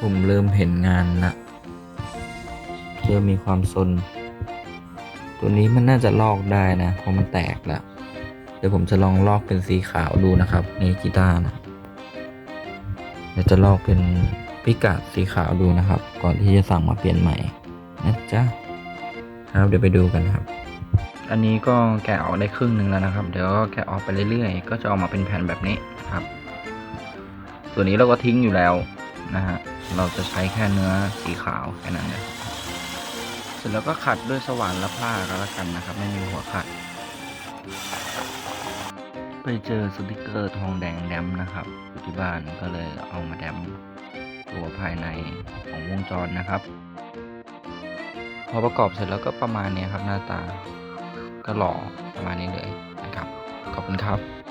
ผมเริ่มเห็นงานละเริ่มมีความสนตัวนี้มันน่าจะลอกได้นะ เพราะมันแตกแล้ว เดี๋ยวผมจะลองลอกเป็นสีขาวดูนะครับนี่กีตาร์นะเดี๋ยวจะลอกเป็นพิกัดสีขาวดูนะครับ ก่อนที่จะสั่งมาเปลี่ยนใหม่นะจ๊ะครับเดี๋ยวไปดูกันครับ อันนี้ก็แกะออกได้ครึ่งหนึ่งแล้วนะครับ เดี๋ยวก็แกะออกไปเรื่อยๆ ก็จะออกมาเป็นแผ่นแบบนี้ครับ ส่วนนี้เราก็ทิ้งอยู่แล้ว นะฮะ เราจะใช้แค่เนื้อสีขาวแค่นั้นเลยเสร็จแล้วก็ขัดด้วยสว่านและผ้าก็แล้วกันนะครับ ไม่มีหัวขัด ไปเจอสติกเกอร์ทองแดงแดมนะครับอยู่ที่บ้านก็เลยเอามาแดมตัวภายในของวงจรนะครับ พอประกอบเสร็จแล้วก็ประมาณนี้ครับหน้าตาก็หล่อประมาณนี้เลยนะครับ ขอบคุณครับ